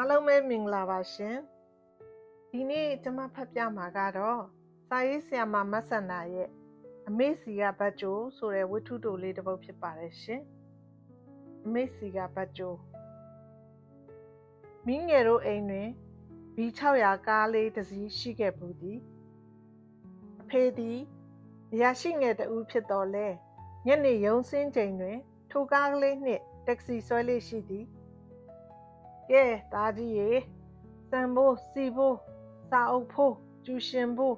အားလုံးပဲမင်္ဂလာပါရှင်ဒီနေ့ကျွန်မဖတ်ပြမှာကတော့စာရေးဆရာမမဆန္ဒရဲ့အမေစီကဘတ်ဂျိုဆိုတဲ့ဝတ္ထုတိုလေးတစ်ပုဒ်ဖြစ်ပါတယ်ရှင်အမေစီကဘတ်ဂျိုမင်းငယ်တို့အိမ်တွင် B600 ကားလေးတစ်စီးရှိခဲ့ဘူးသည်အဖေသည်အရာရှိငယ်တူဖြစ်တော်လဲညနေရုံးစင်းချိန်တွင် ထိုကားကလေးနှင့်တက္ကစီဆွဲလေးရှိသည် ကဲသားကြီးရေစံဖို့စီဖို့စာအုပ်ဖို့ကျူရှင်ဖို့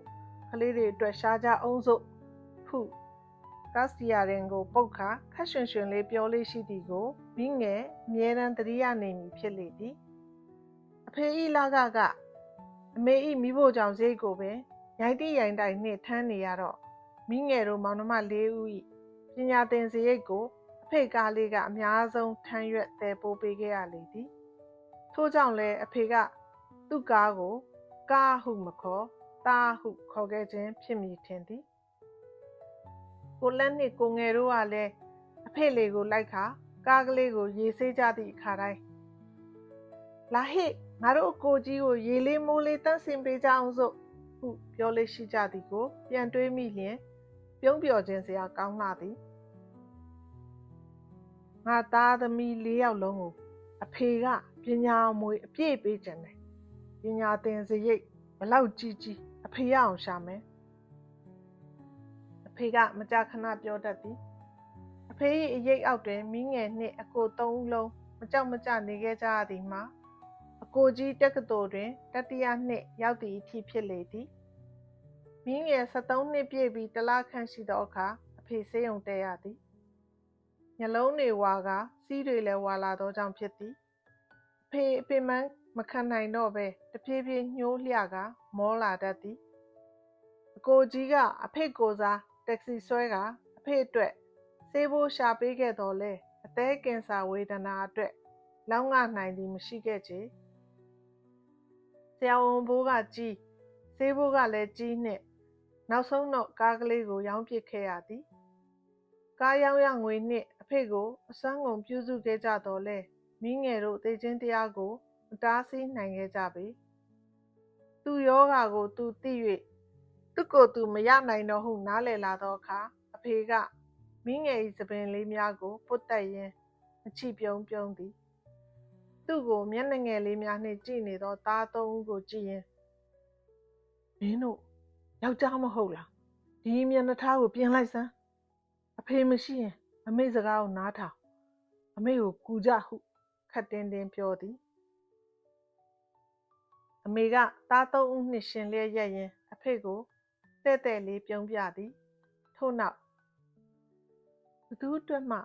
ကလေးတွေအတွက်ရှားကြအောင်စို့ဟုကတ်စီယာရင်ကိုပုတ်ခါခက်ရွှင်ရွှင်လေးပြောလေးရှိသည်ကိုမိငယ်အမြဲတမ်းတတိယနေမည်ဖြစ်လေသည်အဖေဤလာကကအမေဤမိဖို့ကြောင့်စိတ်ကိုပင်ရိုက်တိရိုင်တိုင်နှင့်ထမ်းနေရတော့မိငယ်တို့မောင်နှမ၄ဦးဤပညာသင်စရိတ်ကိုအဖေကားလေးကအများဆုံးထမ်းရွက်သယ်ပိုးပေးခဲ့ရလေသည် ထို့ကြောင့်လည်းအဖေကသူ့ကားကို ကားဟုမခေါ်တားဟုခေါ်ခဲ့ခြင်းဖြစ်မည်ထင်သည်ကိုလက်နှင့်ကိုငယ်တို့ကလည်းအဖေလေးကိုလိုက်ခါကားကလေးကို ရေဆေးကြသည့်အခါတိုင်းလာဟိငါတို့အကိုကြီးကိုရေလေးမိုးလေးတန့်စင်ပေးကြအောင်စို့ဟုပြောလေးရှိကြသည်ကို ပြန်တွေးမိလျင် ပြုံးပြော်ခြင်းစရာကောင်းလာသည်ငါသားသမီး၄ယောက်လုံးကို အဖေကပ ညာမွေအပြည့်ပေးခြင်းတယ်ပညာသင်စရိတ်ဘလောက်ကြီးကြီးအဖေရအောင်ရှာမယ်အဖေကမကြခဏပြောတတ်သည်အဖေ၏အရေးအောက်တွင်မိငယ်နှင့်အကိုသုံးဦးလုံးမကြောက်မကြနေခဲ့ကြရသည်မှာအကိုကြီးတက္ကသိုလ်တွင်တတိယနှစ်ရောက်သည့်အထိဖြစ်လေသည်မိငယ်73နှစ်ပြည့်ပြီးတလခန့်ရှိသောအခါအဖေဆေးရုံတက်ရသည်ညလုံးတွေဝါကစီးတွေလည်းဝါလာသောကြောင့်ဖြစ်သည်အ ဖေအပင်မမခံနိုင်တော့ပဲတဖြည်းဖြည်းညှိုးလျကမောလာတတ်သည်အကိုကြီးကအဖေကိုစားတက္ကစီဆွဲကအဖေအတွက်ဆေးဖို့ရှာပေးခဲ့တော်လဲအသေးကင်ဆာဝေဒနာအတွက်လောင်းငနိုင်သည်မရှိခဲ့ချေဆရာဝန်ဘိုးကကြီးဆေးဘိုးကလည်းကြီးနှင့်နောက်ဆုံးတော့ကားကလေးကိုရောင်းပစ်ခဲ့ရသည်ကားရောင်းရငွေနှင့်အဖေကိုအစွမ်းကုန်ပြုစုခဲ့ကြတော်လဲ မိငယ်တို့သိချင်းတရားကိုမတားဆီးနိုင်ခဲ့ကြပေသူယောဂါကိုသူသိ၍သူကိုယ်သူမရနိုင်တော့ဟုနားလည်လာသောအခါအဖေကမိငယ်၏သပင်လေးများကိုပုတ်တက်ရင်းအချီပြုံးပြုံးသည်သူ့ကိုမျက်နှာငယ်လေးများနှင့်ကြည့်နေသောသားသုံးဦးကိုကြည့်ရင်မင်းတို့ယောက်ျားမဟုတ်လားဒီမျက်နှာထားကိုပြင်လိုက်စမ်းအဖေမရှိရင်အမေစကားကိုနားထောင်အမေကိုကူကြဟု ခတ်တင်းတင်းပြောသည်အမေကသားသုံးဦးနှင့်ရှင်လျက်ရက်ရင်အဖေကိုတဲ့တဲ့လေးပြုံးပြသည်ထို့နောက်ဘသူအတွက်မှ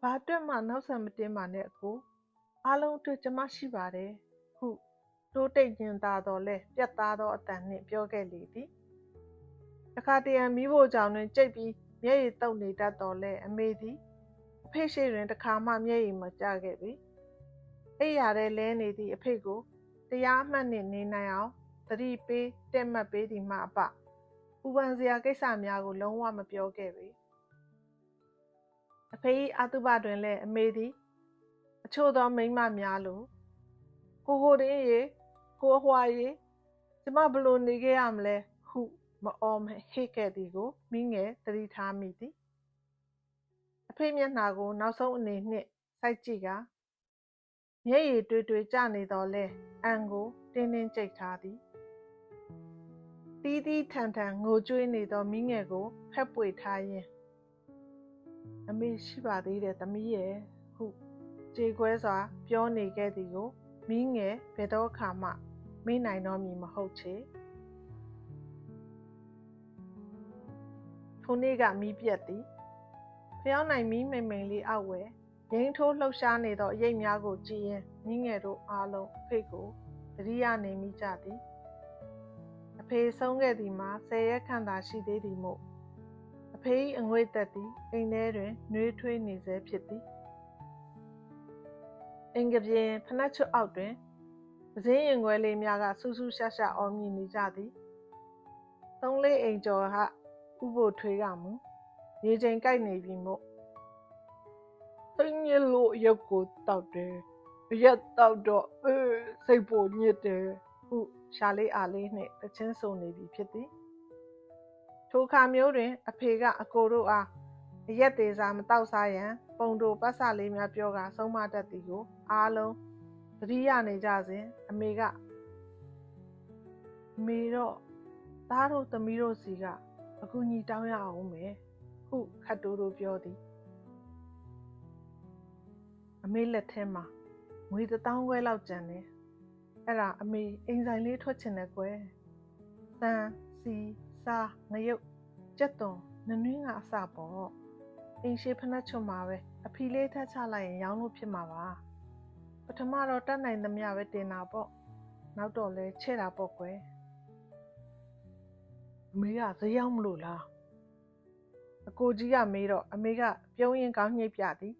ဘာအတွက်မှနောက်ဆံမတင်ပါနဲ့အကိုအားလုံးအတွက်ကျမရှိပါတယ်ဟုတိုးတိတ်ညင်သာတော်လဲပြတ်သားသောအတန်နှင့်ပြောခဲ့လေသည်တခါတရံမိဖို့ကြောင့်တွင်ကြိတ်ပြီးမျက်ရည်တုပ်နေတတ်တော်လဲအမေသည်အဖေရှိတွင်တခါမှမျက်ရည်မကျခဲ့ပြီ အိပ်ရာထဲလဲနေသည့်အဖေကိုတရားမှတ်နှင့်နေနိုင်အောင်သတိပေးတက်မှတ်ပေးသည်မှအပပူပန်စရာကိစ္စများကိုလုံးဝမပြောခဲ့ပေအဖေ၏အတုပတွင်လည်းအမေသည် အချို့သောမိန်းမများလိုကိုဟိုတင်းရေကိုအဟွာရေကျမဘလို့နေခဲ့ရမလဲဟုမအော်မဟိခဲ့သည်ကိုမိငယ်သတိထားမိသည်အဖေမျက်နှာကို နောက်ဆုံးအနေနှင့်စိုက်ကြည့်က မျက်ရည်တွေးတွေးကျနေတော့လဲအန်ကိုတင်းတင်းကြိတ်ထားသည်တီးတီးထန်ထန်ငိုကြွေးနေသောမိငယ်ကိုဖက်ပွေထားရင်းအမေရှိပါသေးတယ်သမီးရဲ့ဟုကြေခွဲစွာ ပြောနေခဲ့သည်ကိုမိငယ်ဘယ်တော့အခါမှမေ့နိုင်တော့မည်မဟုတ်ချေထိုနေ့ကမီးပြတ်သည်ဖျောင်းနိုင်မီးမိန်မိန်လေးအောက်ဝဲ ရင်းထိုးလှုပ်ရှားနေသောအရိပ်များကိုကြည့်ရင်မိငယ်တို့အားလုံးအဖေကိုတတိယနေမိကြသည်အဖေဆုံးခဲ့သည်မှာဆယ်ရက်ခန့်သာရှိသေးသည်မို့အဖေ၏အငွေ့သက်သည်အိမ်ထဲတွင်နှွေးထွေးနေဆဲဖြစ်သည်အင်္ဂပြင်ဖနက်ချွတ်အောက်တွင်ပစင်းရင်ခွဲလေးများကဆူဆူရှာရှာအော်မြည်နေကြသည်သုံးလေးအိမ်ကျော်ဟဥဖို့ထွေးကမူရေချိန်ကြိုက်နေပြီမို့ သိငယ်လို့ရုပ်ကိုတောက်တယ်အရက်တော့တော့အေးစိတ်ပေါ်ညစ်တယ်ဟုရှာလေးအားလေးနှင့်တချင်းဆုံနေပြီဖြစ်သည်ထိုခါမျိုးတွင် အဖေကအကိုတို့အားအရက်သေးစားမတောက်စားရန် ပုံတို့ပတ်စလေးများပြောကဆုံးမတတ်သည်ကိုအားလုံးသတိရနေကြစဉ်အမေကအမေတော့သားတို့သမီးတို့စီကအကူညီတောင်းရအောင်မယ်ဟုခတ်တိုးတို့ပြောသည်အ မေလက်ထဲမှာငွေတစ်တောင်းခွဲလောက်ကျန်တယ်အဲ့ဒါအမေအိမ်ဆိုင်လေးထွက်ချင်တယ်ကွယ်စံစီစားငရုတ်ကြက်သွန်နနွင်းကအစပေါ့အိမ်ရှိဖနှက်ချွတ်မှာပဲအဖီလေးထက်ချလိုက်ရင်ရောင်းလို့ဖြစ်မှာပါပထမတော့တတ်နိုင်သမျှပဲတင်တာပေါ့နောက်တော့လဲချဲ့တာပေါ့ကွယ်အမေကဈေးရောက်မလို့လားအကိုကြီးကမေးတော့အမေကပြုံးရင်ကောင်းညှိပ်ပြသည်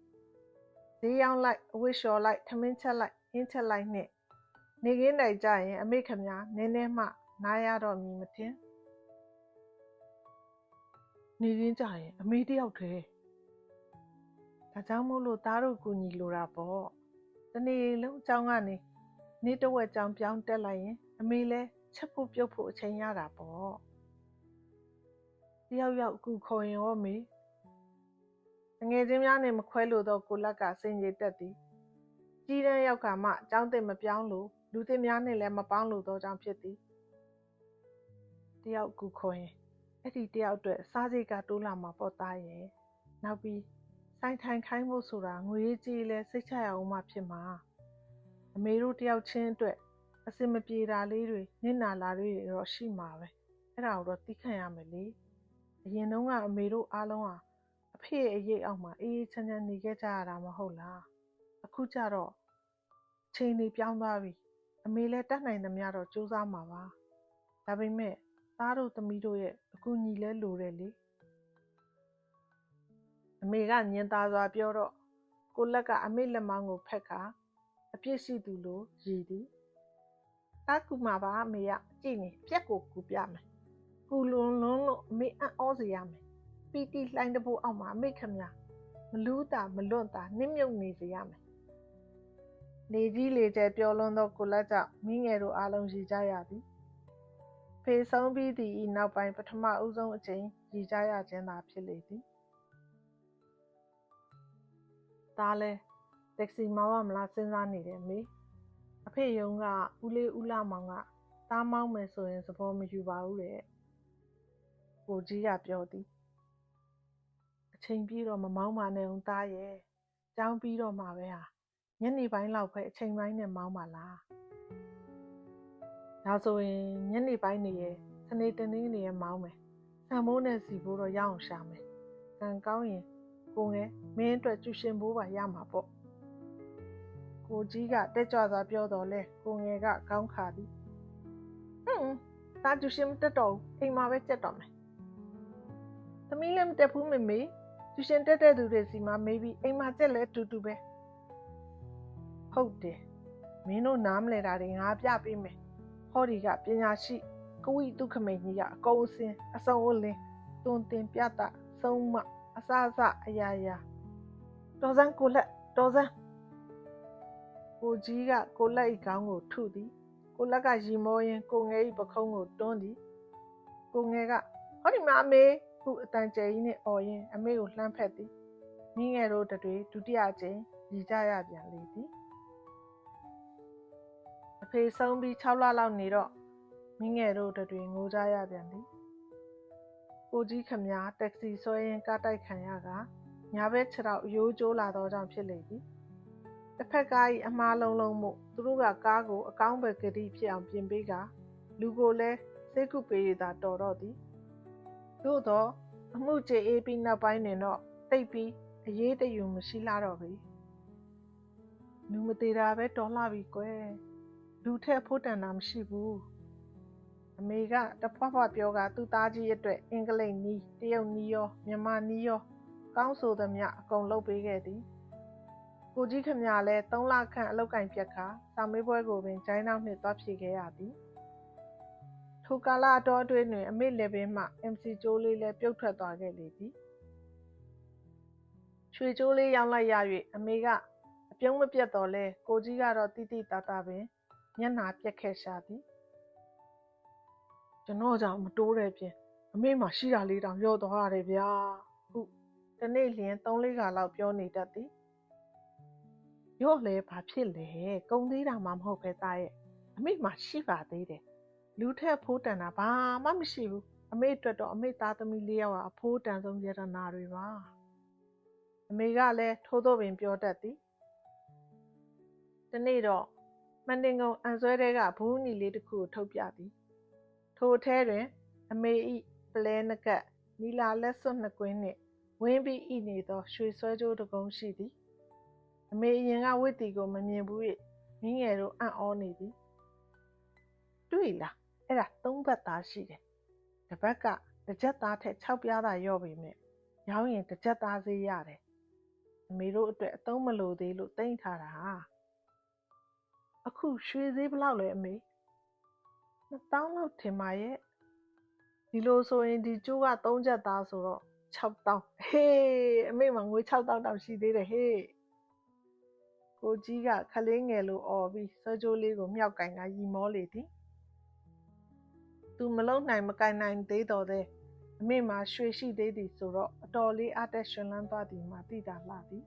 ဈေးရောက်လိုက်အဝတ်လျှော်လိုက်ထမင်းချက်လိုက်အင်းချက်လိုက်နဲ့နေကင်းတိုင်ကြရင်အမေခမနည်းနည်းမှနားရတော့မည်မထင်နေရင်းကြရင်အမေတယောက်တည်းဒါကြောင့်မို့လို့သားတို့ကူညီလိုတာပေါ့တနေ့လုံးအကြောင်းကနေနေ့တစ်ဝက်ကြောင်ပြောင်းတက်လိုက်ရင်အမေလဲချက်ဖို့ပြုတ်ဖို့အချိန်ရတာပေါ့တယောက်ယောက်ကူခေါ်ရင်ရောမေ ငယ်ချင်းများနဲ့မခွဲလို့တော့ကိုလက်ကစင်ကြီးတက်သည်ကြီးတန်းရောက်ကမှအကြောင်းတင်မပြောင်းလို့လူသစ်များနဲ့လည်းမပေါင်းလို့တော့ကြောင့်ဖြစ်သည်တယောက်ကူခေါ်ရင်အဲ့ဒီတယောက်အတွက်စားစိတ်ကတိုးလာမှာပေါ့သားရဲ့နောက်ပြီးဆိုင်ထိုင်ခိုင်းဖို့ဆိုတာငွေကြီးလဲစိတ်ချရအောင်မှဖြစ်မှာအမေတို့တယောက်ချင်းအတွက်အစင်မပြေတာလေးတွေနစ်နာလာတွေတော့ရှိမှာပဲအဲ့ဒါကိုတော့သိခံရမယ်လေအရင်တုန်းကအမေတို့အားလုံးဟာအ ဖေရဲ့အရေးအောက်မှာအေးအေးချမ်းချမ်းနေခဲ့ကြရတာမဟုတ်လားအခုကျတော့ချိန်တွေပြောင်းသွားပြီအမေလည်းတတ်နိုင်သမျှတော့စူးစမ်းမှာပါဒါပေမဲ့သားတို့သမီးတို့ရဲ့အကူအညီလဲလိုတယ်လေအမေကညင်သားစွာပြောတော့ကိုလက်ကအမေလက်မောင်းကိုဖက်ခါအပြစ်ရှိသူလိုရည်သည်တာကူမှာပါအမေကကြည့်နေပြက်ကိုကူပြမယ်ကူလွန်လွန်းလို့အမေအံ့ဩစေရမယ် ပီတီလှိုင်းတဘိုးအောက်မှာအမေခမညာမလူးတာမလွန့်တာနှိမ့်မြုပ်နေစေရမယ်လေကြီးလေကျဲပျော်လွန်းသောကိုလက်ကြောင့်မိငယ်တို့အားလုံးရည်ကြရသည်ဖေဆုံးပြီးသည့်ဤနောက်ပိုင်းပထမဦးဆုံးအချိန်ရည်ကြရခြင်းသာဖြစ်လေသည်ဒါလဲတက္ကစီမောင်းရမလားစဉ်းစားနေတယ်မေအဖေယုံကဦးလေးဦးလာမောင်ကတားမောင်းမယ်ဆိုရင်သဘောမယူပါဘူးတဲ့ကိုကြီးကပြောသည်အ ချိန်ပြီးတော့မမောင်းပါနဲ့ဦးသားရဲ့ကြောင်းပြီးတော့မှပဲဟာညနေပိုင်းလောက်ပဲအချိန်ပိုင်းနဲ့မောင်းပါလားဒါဆိုရင်ညနေပိုင်းနေရဲ့စနေတနင်္ဂနွေရဲ့မောင်းမယ်ဆံမိုးနဲ့စီဖို့တော့ရအောင်ရှာမယ်ကံကောင်းရင်ကိုငယ်မင်းအတွက်ကျူရှင်ဘိုးပါရမှာပေါ့ကိုကြီးကတက်ကြွစွာပြောတော်လဲကိုငယ်ကကောင်းခါသည်ဟွန်းဒါကျူရှင်မတက်တော့အိမ်မှာပဲကြက်တော့မယ်သမီးလည်းမတက်ဘူးမေမေ ကျူရှင်တက်တဲ့သူတွေစီမှာမေးပြီးအိမ်မှာကြက်လဲတူတူပဲဟုတ်တယ်မင်းတို့နားမလဲတာတွေငါပြပေးမယ်ဟောဒီကပညာရှိကဝိတုခမိန်ကြီးကအကုန်အစင်အစုံအလင်းတွင်တင်ပြတာဆုံးမအစအစအရာရာတော်စမ်းကိုလက်တော်စမ်းကိုကြီးကကိုလက်ဤကောင်းကိုထုသည်ကိုလက်ကရီမောရင်ကိုငယ်ဤပခုံးကိုတွန်းသည်ကိုငယ်ကဟောဒီမှာအမေ ခုအတန်ကျဲကြီးနဲ့អော်ရင်အမေကိုလှမ်းဖက်သည်မိငယ်တို့တွေဒုတိယကြိမ်ရည်ကြရပြန်လေသည်အဖေဆုံးပြီး6လလောက်နေတော့မိငယ်တို့တွေငိုကြရပြန်သည်ကိုကြီးခမတက္ကစီဆွဲရင်ကားတိုက်ခံရကညာဘက်ခြေထောက်ရိုးကျိုးလာသောကြောင့်ဖြစ်လေသည်တစ်ဖက်ကား၏အမားလုံးလုံးမှုသူတို့ကကားကိုအကောင်းဘက်ကတိဖြစ်အောင်ပြင်ပေးကလူကိုလည်းစိတ်ကုပေးရတာတော်တော့သည် သို့သောအမှုကျေအေးပြီးနောက်ပိုင်းတွင်တော့တိတ်ပြီးအရေးတယူမရှိလာတော့ပြီလူမသေးတာပဲတော်လှပြီကွယ်လူထက်ဖို့တန်တာမရှိဘူးအမေကတဖွားဖွားပြောကသူ့သားကြီးအတွက်အင်္ဂလိပ်နီးတရုတ်နီးရောမြန်မာနီးရောကောင်းဆိုသမျှအကုန်လုပ်ပေးခဲ့သည်ကိုကြီးခမလည်း၃လခန့်အလောက်ကင်ပြက်ခါစာမေးပွဲကိုပင်ဂျိုင်းနောက်နှင့်သွားဖြေခဲ့ရသည် ထိုကာလအတော်အတွင်းတွင် အမေလေပင်မှ MC ကျိုးလေးလည်းပြုတ်ထွက်သွားခဲ့လေသည်ရွှေကျိုးလေးရောင်းလိုက်ရ၍အမေကအပြုံးမပြတ်တော့လဲကိုကြီးကတော့တိတိတသားပင်မျက်နှာပြက်ခဲ့ရှာသည်ကျွန်တော်ကြောင့်မတိုးတဲ့ပြင်အမေမှရှိတာလေးတောင်ရော့သွားရတယ်ဗျာဟုတနေ့လျင်3လေးခါလောက်ပြောနေတတ်သည်ရော့လဲဘာဖြစ်လဲကုံသေးတာမှမဟုတ်ပဲသားရဲ့အမေမှရှိပါသေးတယ် လူထက်ဖိုးတန်တာဘာမှမရှိဘူးအမေအတွက်တော့အမေသားသမီးလေးယောက်ဟာအဖိုးတန်ဆုံးယတနာတွေပါအမေကလည်းထိုးတော့ပင်ပြောတတ်သည်ဒီနေ့တော့မန်တင်ကုံအန်ဆွဲတဲကဘူးနီလေးတစ်ခုကိုထုတ်ပြသည် ထိုအထဲတွင် အမေဤပလဲနကတ်နီလာလက်စွပ်နှစ်ကွင်းနှင့်ဝင်းပြီးဤနေသောရွှေဆွဲကြိုးတစ်ကုံရှိသည်အမေအရင်ကဝတ်တီကိုမမြင်ဘူး၍မိငယ်တို့အံ့ဩနေသည်တွေ့လား အဲ့ဒါသုံးဘက်သားရှိတယ်တစ်ဘက်ကတစ်ချက်သားထက်6ပြားသာရော့ပေမဲ့ရောင်းရင်တစ်ချက်သားဈေးရတယ်အမေတို့အတွက်အသုံးမလိုသေးလို့တိမ့်ထားတာအခုရွှေဈေးဘယ်လောက်လဲအမေ2000လောက်ထင်ပါရဲ့ဒီလိုဆိုရင်ဒီကျိုးက3ချက်သားဆိုတော့6000ဟေးအမေမငွေ6000တောင်ရှိသေးတယ်ဟေးကိုကြီးကခလေးငယ်လိုអော်ပြီးစောကြိုးလေးကိုမြောက်ကင်ကရီမောလေသည် သူမလုံနိုင်မကင်နိုင်သေးတော့တဲ့အမေမှာရွှေရှိသေးသည်ဆိုတော့အတော်လေးအသက်ရှင်လန်းသွားသည်မှသိတာလှသည်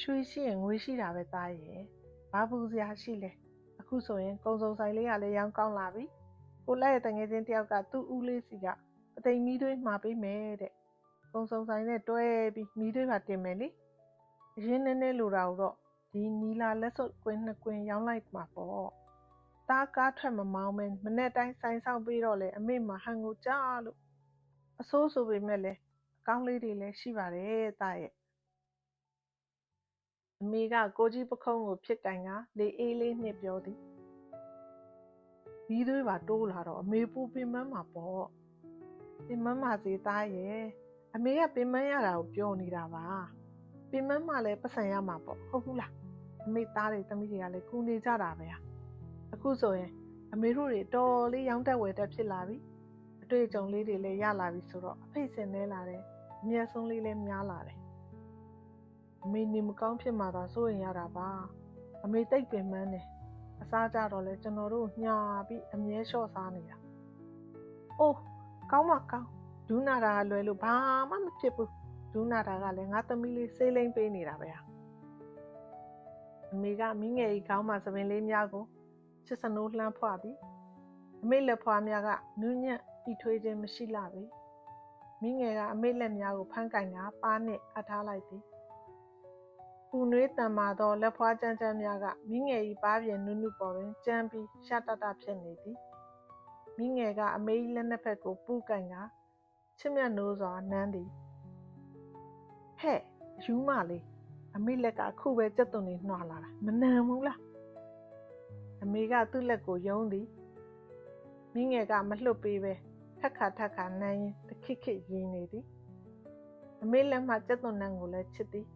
ရွှေရှိရင်ငွေရှိတာပဲသားရဲ့ဘာဘူးစရာရှိလဲအခုဆိုရင်ကုံစုံဆိုင်လေးကလည်းရောင်းကောင်းလာပြီကိုလက်ရဲ့တငယ်ချင်းတယောက်ကသူ့ဦးလေးစီကအသိမီးသွေးမှာပေးမယ်တဲ့ကုံစုံဆိုင်နဲ့တွဲပြီးမီးသွေးပါတင်မယ်လေအရင်နည်းနည်းလိုတာတော့ဒီနီလာလက်စွပ်ကွင်းနှစ်ကွင်းရောင်းလိုက်မှာပေါ့ တားကားထွက်မမောင်းမင်းမနေ့တိုင်းဆိုင်ဆောင်ပြီးတော့လေအမေမဟန်ကိုကြားလို့အဆိုးဆိုပေမဲ့လည်းအကောင်းလေးတွေလည်းရှိပါတယ်တာရဲ့အမေကကိုကြီးပခုံးကိုဖြစ်ကန်ကလေအေးလေးနှစ်ပြောသည်ဒီသွေးပါတိုးလာတော့အမေပူပင်မမှာပေါ့ပင်မမှာစီသားရဲ့အမေကပင်မရတာကိုပြောနေတာပါပင်မမှာလည်းပတ်စံရမှာပေါ့ဟုတ်ဘူးလားအမေသားတွေသမီးတွေကလည်းကူနေကြတာပဲ အခုဆိုရင်အမေတို့တွေတော်လေးရောင်းတက်ဝယ်တက်ဖြစ်လာပြီအတွေ့အကြုံလေးတွေလည်းရလာပြီဆိုတော့အဖိတ်စင်နေလာတယ်အမျက်ဆုံးလေးလည်းများလာတယ်အမေနေမကောင်းဖြစ်မှသာစိုးရင်ရတာပါအမေတိတ်ပင်မန်းတယ်အစားကြတော့လဲကျွန်တော်တို့ညာပြီးအမြဲလျှော့စားနေတာအိုးကောင်းမကောင်းဒူးနာတာကလွယ်လို့ဘာမှမဖြစ်ဘူးဒူးနာတာကလည်းငါသမီးလေးဆေးလိမ့်ပေးနေတာပဲအမေကမိငယ်ကြီးကောင်းမှသပင်လေးများကို ချစ်စနိုးလှမ်းဖွာပြီးအမေလက်ဖွာများကနူးညံ့ဤထွေးခြင်းမရှိလာပြီမိငယ်ကအမေလက်များကိုဖမ်းကင်ကပါးနှင့်အထားလိုက်သည်ပူနွေးတန်မာသောလက်ဖွားကြမ်းကြမ်းများကမိငယ်၏ပါးပြင်နုနုပေါ်တွင်ကြမ်းပြီးရှာတတဖြစ်နေသည်မိငယ်ကအမေ၏လက်နှစ်ဖက်ကိုပူကန်ကချစ်မြတ်နိုးစွာနမ်းသည်ဟဲ့ယူမလေးအမေလက်ကအခုပဲကြက်သွန်နေနှွာလာတာမနမ်းဘူးလား အမေကသူ့လက်ကိုယုံသည်မိငယ်ကမလှုပ်ပေးပဲထက်ခါထက်ခါနမ်းရင်တခိခိရင်းနေသည်အမေလက်မှကြက်သွန်နန်းကိုလည်းချစ်သည်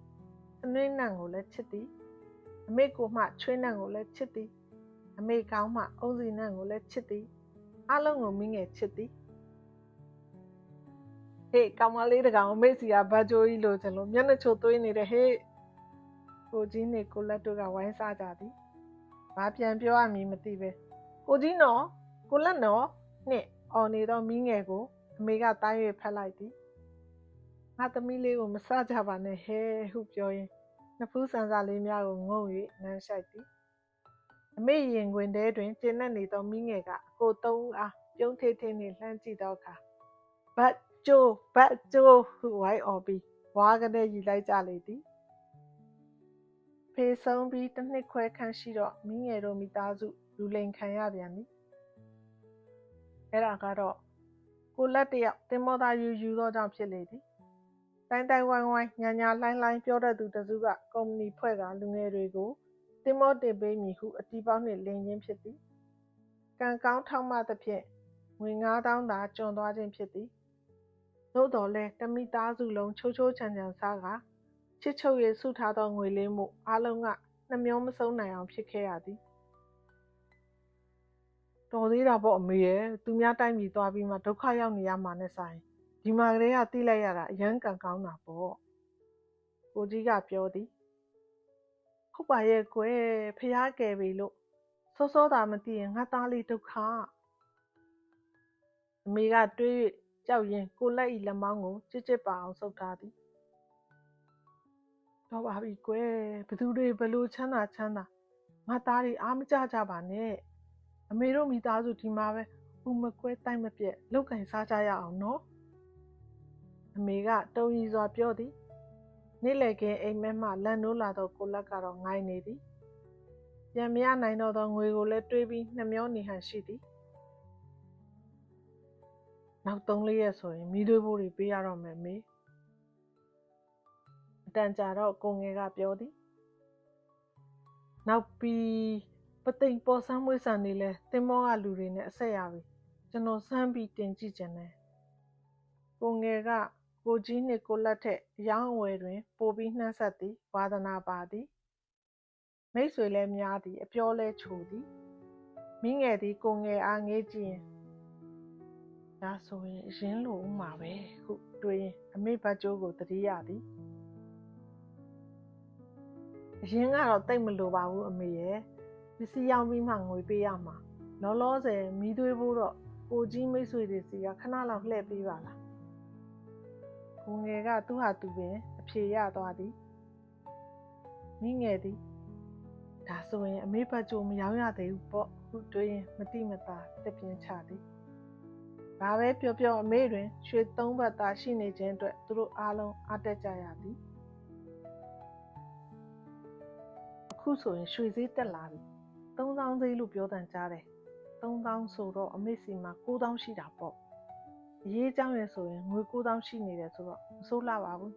အနှွေးနံကိုလည်းချစ်သည်အမေကိုမှချွေးနံကိုလည်းချစ်သည်အမေကောင်းမှအုံစီနံကိုလည်းချစ်သည်အလုံးကိုမိငယ်ချစ်သည်ဟေးကောင်မလေးတကောင်အမေစီကဘတ်ဂျိုကြီးလိုချင်လို့မျက်နှာချိုသွေးနေတဲ့ဟေးကိုကြီးနဲ့ကိုလက်တို့ကဝိုင်းစားကြသည် ဘာပြန်ပြောရမည်မသိပဲကိုကြီးနော်ကိုလက်နော်နှင့်အော်နေသောမိငယ်ကိုအမေကတား၍ဖက်လိုက်သည်ငါသမီးလေးကိုမဆကြပါနဲ့ဟဲဟုပြောရင်းနှစ်ဖူးဆန်စာလေးများကိုငုံ၍နမ်းရှိုက်သည်အမေရင်ခွင်ထဲတွင်ကျင်းနေနေသောမိငယ်ကအကိုသုံးအားပြုံးထေးထေးနှင့်လှမ်းကြည့်သောအခါဘတ်ကျိုးဘတ်ကျိုးဟုဝိုင်းအော်ပြီးဝါးကနေယူလိုက်ကြလေသည် ဖေဆုံးပြီးတစ်နှစ်ခွဲခန့်ရှိတော့မိငယ်တို့မိသားစုလူလိန်ခံရပြန်သည်အဲ့ဒါကတော့ကိုလက်တယောက်တင်မောသားယူယူသောကြောင့်ဖြစ်လေသည်တိုင်းတိုင်းဝိုင်းဝိုင်းညာညာလှိုင်းလှိုင်းပြောတတ်သူတစုကကုမ္ပဏီဖွဲ့ကလူငယ်တွေကိုတင်မောတင်ပေးမည်ဟုအတီးပေါင်းနှင့်လင်းရင်းဖြစ်သည်ကံကောင်းထောက်မှသဖြင့်ငွေ9000သာကျွံသွားခြင်းဖြစ်သည်သို့တော်လည်းတမိသားစုလုံးချိုးချိုးချမ်းချမ်းစားက ချစ်ချုပ်ရဆုထားသောငွေလေးမှုအားလုံးကနှမျောမဆုံးနိုင်အောင်ဖြစ်ခဲ့ရသည်တော်သေးတာပေါ့အမေရဲ့သူများတိုင်းပြည်သွားပြီးမှဒုက္ခရောက်နေရမှာနဲ့ဆိုင်ဒီမှာကလေးကတိလိုက်ရတာအရန်ကန်ကောင်းတာပေါ့ကိုကြီးကပြောသည်ဟုတ်ပါရဲ့ကွယ်ဖျားကယ်ပြီလို့စောစောတာမသိရင်ငါသားလေးဒုက္ခအမေကတွေး၍ကြောက်ရင်ကိုလက်ဤလက်မောင်းကိုကြစ်ကြစ်ပါအောင်ဆုပ်ထားသည် တော့ပါပြီကွယ်ဘသူတွေဘလို့ချမ်းသာချမ်းသာငါသားတွေအားမကြကြပါနဲ့အမေတို့မိသားစုဒီမှာပဲဦးမကွဲတိုက်မပြက်လောက်ကင်စားကြရအောင်နော်အမေကတုံရီစွာပြောသည်နေ့လည်ခင်းအိမ်မက်မှလန်နိုးလာသောကိုလက်ကတော့ငိုင်းနေသည်ပြန်မရနိုင်တော့သောငွေကိုလည်းတွေးပြီးနှမျောနေဟန်ရှိသည်နောက်၃လေးရက်ဆိုရင်မိသွေးဖို့တွေပေးရတော့မယ်မေအ တန်ကြာတော့ကိုငယ်ကပြောသည်နောက်ပြီးပသိမ်ပေါ်ဆန်းမွေးဆန်နေလဲတင်မောကလူတွေနဲ့အဆက်ရပြီကျွန်တော်စမ်းပြီးတင်ကြည့်ခြင်းနဲ့ကိုငယ်ကကိုကြီးနှင့်ကိုလက်ထက်အယောင်းအဝယ်တွင် ပိုပြီးနှံ့ဆက်သည်ဝါသနာပါသည်မိတ်ဆွေလည်းများသည်အပြောလဲချိုသည်မိငယ်သည်ကိုငယ်အားငေးကြည့်ရင်ဒါဆိုရင်အရင်လိုဦးမှာပဲဟုတွေးရင်အမေဘတ်ကျိုးကိုတတိယသည် အရင်ကတော့တိတ်မလိုပါဘူးအမေရဲ့ပစ္စည်းရောင်းပြီးမှငွေပေးရမှာလောလောဆယ်မီးသွေးဖို့တော့ကိုကြီးမိတ်ဆွေတွေစီကခဏလောက်လှည့်ပေးပါလားကိုငယ်ကသူ့ဟာသူပင်အဖြေရသွားသည်မိငယ်သည်ဒါဆိုရင်အမေဘတ်ကြိုမရောင်းရသေးဘူးပေါ့ဟုတွေးရင်မတိမတာတက်ပြင်းချသည်ဘာပဲပြောပြောအမေတွင်ရွှေသုံးဘတ်သားရှိနေခြင်းအတွက်သူတို့အားလုံးအားတက်ကြရသည် ခုဆိုရင်ရွှေဈေးတက်လာပြီ3000ဈေးလို့ပြောတန်ကြားတယ်3000ဆိုတော့အမေစီမှာ9000ရှိတာပေါ့အရေးကြောင်းရယ်ဆိုရင်ငွေ9000ရှိနေတယ်ဆိုတော့မစိုးလှပါဘူး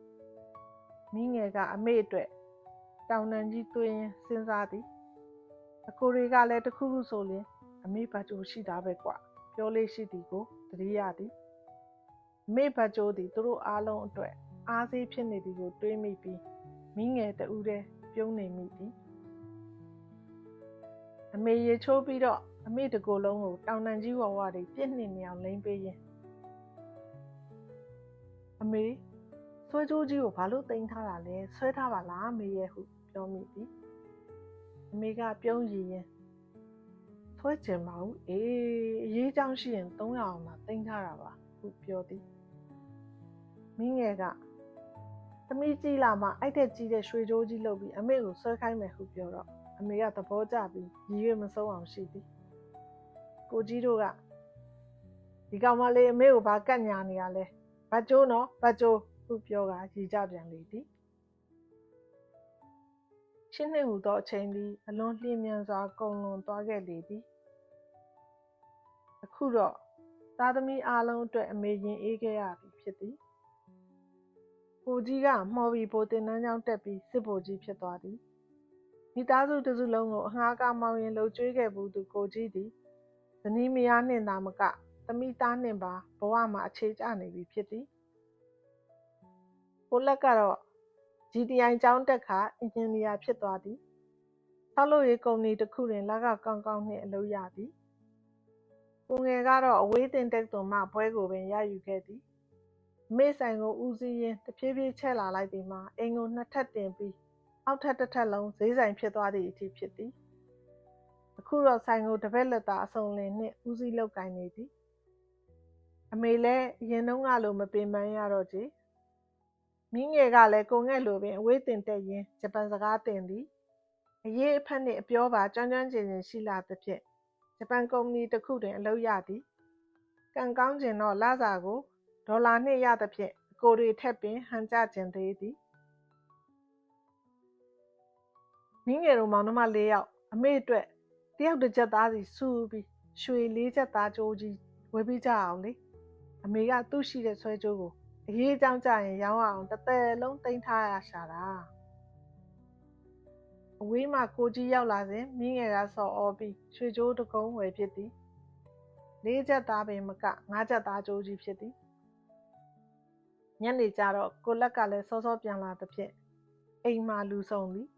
မိငယ်ကအမေအတွက်တောင်တန်ကြီးသွင်းရင်စဉ်းစားသည်အကိုတွေကလည်းတခုခုဆိုရင်အမေဘတ်ကြိုရှိတာပဲကွပြောလေးရှိသည်ကိုသတိရသည်အမေဘတ်ကြိုသည်သူတို့အားလုံးအတွက်အားစေးဖြစ်နေသည်ကိုတွေးမိပြီးမိငယ်တူးတဲ့ပြုံးနေမိသည် အမေရေချိုးပြီးတော့အမေတကိုယ်လုံးကိုတောင်တန်ကြီးဝဝတွေပြစ်နေနေအောင်လိမ့်ပေးရင်အမေဆွဲကြိုးကြီးကိုဘာလို့တင်ထားတာလဲဆွဲထားပါလားအမေရဲ့ဟုပြောမိသည်အမေကပြုံးရည်ရင်ဆွဲကျင်ပါဘူးအေးအရေးကြောင်းရှိရင်300အောင်သာတင်ထားတာပါဟုပြောသည်မင်းငယ်ကသမီးကြီးလာမှအိုက်တဲ့ကြီးတဲ့ရွှေကြိုးကြီးလုပ်ပြီးအမေကိုဆွဲခိုင်းမယ်ဟုပြောတော့ အမေကသဘောကျပြီးရည်ရွယ်မဆုံးအောင်ရှိသည်ကိုကြီးတို့ကဒီကောင်မလေးအမေကိုဘာကတ်ညာနေရလဲဘတ်ကျိုးနော်ဘတ်ကျိုးဟုပြောကရည်ကြပြန်လေသည်ရှင်းနှင့်ဟူသောအချိန်သည်အလွန်လျင်မြန်စွာကုန်လွန်သွားခဲ့လေသည်အခုတော့သားသမီးအားလုံးအတွက်အမေရင်အေးခဲ့ရပြီဖြစ်သည်ကိုကြီးကမှော်ပြီးပိုတင်နှန်းချောင်းတက်ပြီးစစ်ဘိုလ်ကြီးဖြစ်သွားသည် မိသားစုတစ်စုလုံးကိုအငှားကားမောင်းရင်လှုပ်ကြွေးခဲ့ဘူးသူကိုကြီးသည်ဇနီးမယားနှင့်သာမကသမီးသားနှင့်ပါဘဝမှာအခြေကျနေပြီဖြစ်သည်ကိုလက်ကတော့ GTI ကျောင်းတက်ခါအင်ဂျင်နီယာဖြစ်သွားသည်ဆောက်လုပ်ရေးကုမ္ပဏီတစ်ခုတွင်လကကောင်းကောင်းနှင့်အလုပ်ရသည်ကိုငယ်ကတော့အဝေးတင်တက်သွန်မှဘွဲကိုပင်ရယူခဲ့သည်အမေဆိုင်ကိုဦးစီးရင်းတဖြည်းဖြည်းချက်လာလိုက်သည်မှာအင်ကိုနှစ်ထပ်တင်ပြီး အောက်ထပ်တစ်ထပ်လုံးဈေးဆိုင်ဖြစ်သွားသည့်အထိဖြစ်သည်အခုတော့ဆိုင်ကိုတစ်ပတ်လက်သားအစုံလင်နှင့်ဦးစီးလုပ်ကိုင်နေသည်အမေလည်းအရင်တုန်းကလိုမပင်ပန်းရတော့ကြည်မိငယ်ကလည်းကိုငဲ့လိုပင်အဝေးတင်တက်ရင်းဂျပန်စကားတင်သည်အရေးအဖက်နှင့်အပြောပါကျွမ်းကျွမ်းကျင်ကျင်ရှိလာသဖြင့်ဂျပန်ကုမ္ပဏီတစ်ခုတွင်အလုပ်ရသည်ကံကောင်းကျင်တော့လစာကိုဒေါ်လာနှင့်ရသဖြင့်အကိုတွေထက်ပင်ဟန်ကြကျင်သေးသည် မိငယ်တို့မောင်နှမ၄ယောက်အမေအတွက်တယောက်တစ်ချက်သားစီစူပြီးရွှေလေးချက်သားကြိုးကြီးဝယ်ပေးကြအောင်လေအမေကသူ့ရှိတဲ့ဆွဲကြိုးကိုအရေးအကြောင်းကြရင်ရောင်းအောင်တစ်သက်လုံးတင်ထားရရှာတာအဝေးမှာကိုကြီးရောက်လာစဉ်မိငယ်ကဆော်ဩပြီးရွှေကြိုးတကုံးဝယ်ဖြစ်သည်လေးချက်သားပင်မကငါးချက်သားကြိုးကြီးဖြစ်သည်ညနေကျတော့ကိုလက်ကလည်းစောစောပြန်လာသဖြင့်အိမ်မှာလူဆုံသည်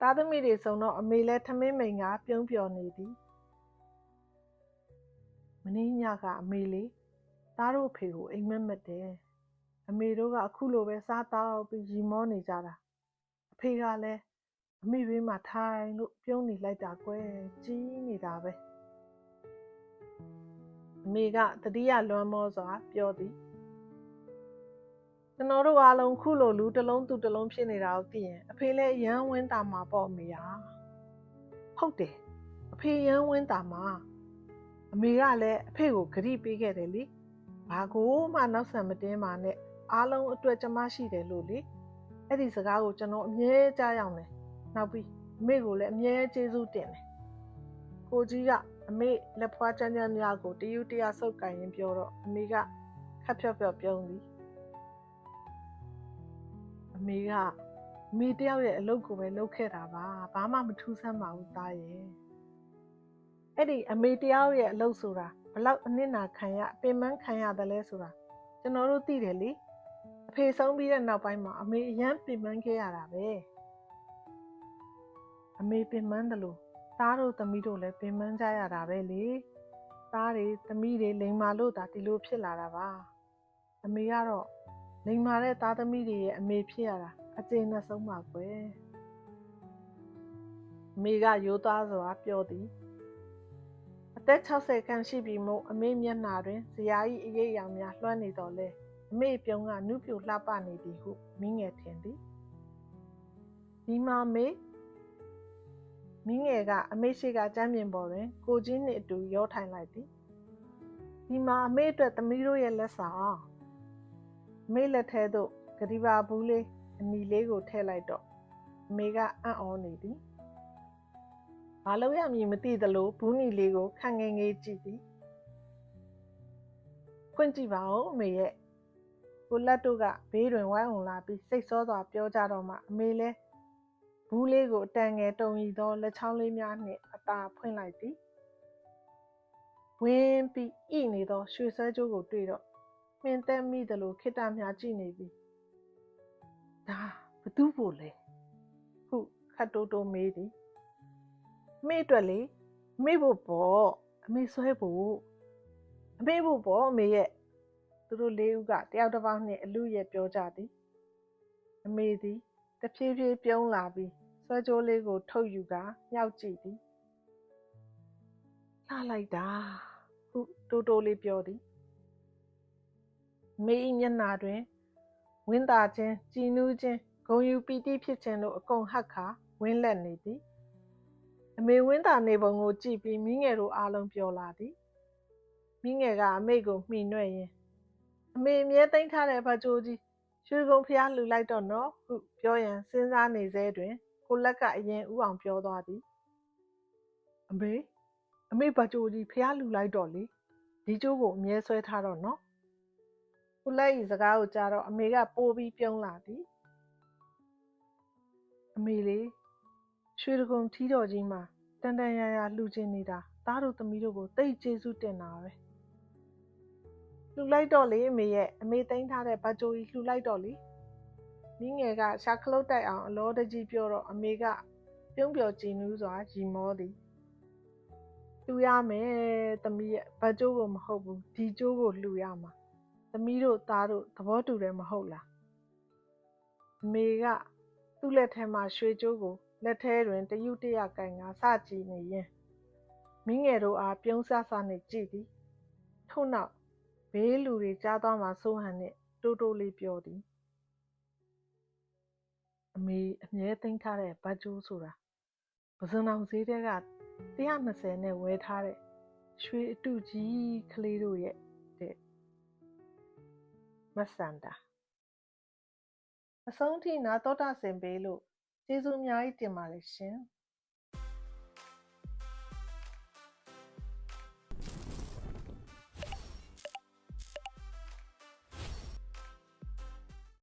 သားသမီးတွေဆုံတော့အမေလည်းထမင်းမိန်ကပြုံးပျော်နေသည်မင်းညကအမေလေးသားတို့ဖေကိုအိမ်မက်မက်တယ်အမေတို့ကအခုလိုပဲစားတောက်ပြီးရီမောနေကြတာအဖေကလည်းအမေဘေးမှာထိုင်လို့ပြုံးနေလိုက်တာကွယ်ကြီးနေတာပဲအမေကတတိယလွမ်းမောစွာပြောသည် ကျွန်တော်တို့အားလုံးခုလိုလူတစ်လုံးသူတစ်လုံးဖြစ်နေတာကိုသိရင်အဖေလည်းရမ်းဝင်းတာမှာပေါ့အမေဟာဟုတ်တယ်အဖေရမ်းဝင်းတာမှာအမေကလည်းအဖေကိုဂရိပေးခဲ့တယ်လေဘာကိုမှနောက်ဆံမတင်းပါနဲ့အားလုံးအတွက်ကျမရှိတယ်လို့လေအဲ့ဒီစကားကိုကျွန်တော်အမြဲကြားရောက်တယ်နောက်ပြီးအမေကိုလည်းအမြဲကျေးဇူးတင်တယ်ကိုကြီးကအမေလက်ဖွားချမ်းချမ်းများကိုတယူတရဆုပ်ကင်ရင်ပြောတော့အမေကခက်ဖြော့ဖြော့ပြုံးသည် အမေကအမေတယောက်ရဲ့အလုပ်ကိုပဲလုပ်ခဲ့တာပါဘာမှမထူးဆန်းပါဘူးသားရဲ့အဲ့ဒီအမေတယောက်ရဲ့အလုပ်ဆိုတာဘလောက်အနစ်နာခံရပင်ပန်းခံရတယ်လဲဆိုတာကျွန်တော်တို့သိတယ်လေအဖေဆုံးပြီးတဲ့နောက်ပိုင်းမှာအမေအရန်ပင်ပန်းခဲ့ရတာပဲအမေပင်ပန်းတယ်လို့သားတို့သမီးတို့လည်းပင်ပန်းကြရတာပဲလေသားတွေသမီးတွေလိန်မာလို့ဒါဒီလိုဖြစ်လာတာပါအမေကတော့ လိန်မာတဲ့သားသမီးတွေရဲ့အမေဖြစ်ရတာအကျဉ်းနဲ့ဆုံးပါကွယ်အမေကရိုးသားစွာပြောသည်အသက်60ခန့်ရှိပြီမို့အမေမျက်နှာတွင်ဇရာ၏အရေးအယောင်များလွှမ်းနေတော်လဲအမေပြုံးကနုပြိုလှပနေသည်ဟုမိငယ်ထင်သည်ဒီမှာမေမိငယ်ကအမေရှိကကျမ်းပြင်ပေါ်တွင် ကိုကြီးနှင့်အတူရောထိုင်လိုက်သည်ဒီမှာအမေအတွက်သမီးတို့ရဲ့လက်ဆောင်အ မေလက်ထဲသို့ဂတိပါဘူးလေးအနီလေးကိုထည့်လိုက်တော့အမေကအံ့ဩနေသည်ဘာလို့ရမည်မသိသလိုဘူးနီလေးကိုခန့်ငယ်ငယ်ကြည့်သည်ခွင့်ကြည့်ပါဦးအမေရဲ့ကိုလက်တို့ကဘေးတွင်ဝိုင်းအောင်လာပြီးစိတ်ဆောစွာပြောကြတော့မှအမေလဲဘူးလေးကိုအတန်ငယ်တုံရီသောလက်ချောင်းလေးများနှင့်အသာဖွင့်လိုက်သည်ဝင်းပြီးဣနေသောရွှေဆွဲကြိုးကိုတွေ့တော့ မှင်သက်မိသလိုခိတ္တမြကြည့်နေပြီးဒါဘသူဖို့လဲဟုခတ်တိုးတိုးမေးသည်အမေအတွက်လေအမေဖို့ပေါ့အမေဆွဲဖို့အမေဖို့ပေါ့အမေရဲ့သူတို့လေးဦးကတယောက်တစ်ပေါက်နှင့်အလူရဲ့ပြောကြသည်အမေသည်တဖြည်းဖြည်းပြုံးလာပြီးဆွဲကြိုးလေးကို ထုတ်ယူကာမြောက်ကြည့်သည်လှလိုက်တာဟုတိုးတိုးလေးပြောသည် မေ၏မျက်နှာတွင်ဝင်းသာခြင်းကြည်နူးခြင်းဂုံယူပီတိဖြစ်ခြင်းတို့အကုန်ဟပ်ခါဝင်းလက်နေသည်အမေဝင်းသာနေပုံကိုကြည့်ပြီးမိငယ်တို့အားလုံးပြောလာသည်မိငယ်ကအမေကိုမှီနှွဲ့ရင်အမေအမြဲသိမ်းထားတဲ့ဗကြိုးကြီးရွှေကုံဖျားလှူလိုက်တော့နော်ဟုပြောရန်စဉ်းစားနေစေတွင် ကိုလက်ကအရင်ဥအောင်ပြောသွားသည်အမေအမေဗကြိုးကြီးဖျားလှူလိုက်တော့လေဒီကျိုးကိုအမြဲဆွဲထားတော့နော် ကိုလက်ဤစကားကိုကြားတော့အမေကပိုးပြီးပြုံးလာသည်အမေလေးရွှေတကုံထီးတော်ကြီးမှာတန်တန်ရာရာလှူခြင်းနေတာသားတို့သမီးတို့ကိုတိတ်ကျေးဇူးတင်တာပဲလှူလိုက်တော့လေအမေရဲ့အမေသိမ်းထားတဲ့ဗကြိုကြီးလှူလိုက်တော့လေမိငယ်ကရှာခလုတ်တိုက်အောင်အလောတကြီးပြောတော့အမေကပြုံးပျော်ကြည်နူးစွာရီမောသည်လှူရမယ်သမီးရဲ့ဗကြိုးကိုမဟုတ်ဘူးဒီကျိုးကိုလှူရမှာ သမီးတို့သားတို့သဘောတူတယ်မဟုတ်လားအမေကသူ့လက်ထဲမှာရွှေကြိုးကိုလက်ထဲတွင်တယုတရကင်ကစကြည့်နေရင်မိငယ်တို့အားပြုံးဆဆနှင့်ကြည့်သည်ထို့နောက်ဘေးလူတွေကြားသွားမှာစိုးဟန်နှင့်တိုးတိုးလေးပြောသည်အမေအမြဲသိမ်းထားတဲ့ဘတ်ဂျိုးဆိုတာပဇွန်အောင်ဈေးတဲက120နဲ့ဝယ်ထားတဲ့ရွှေအတုကြီးကလေးတို့ရဲ့တဲ့ မဆန်တာအဆုံးထိနာတော်တာဆင်ပေးလို့ကျေးဇူးအများကြီးတင်ပါတယ်ရှင်။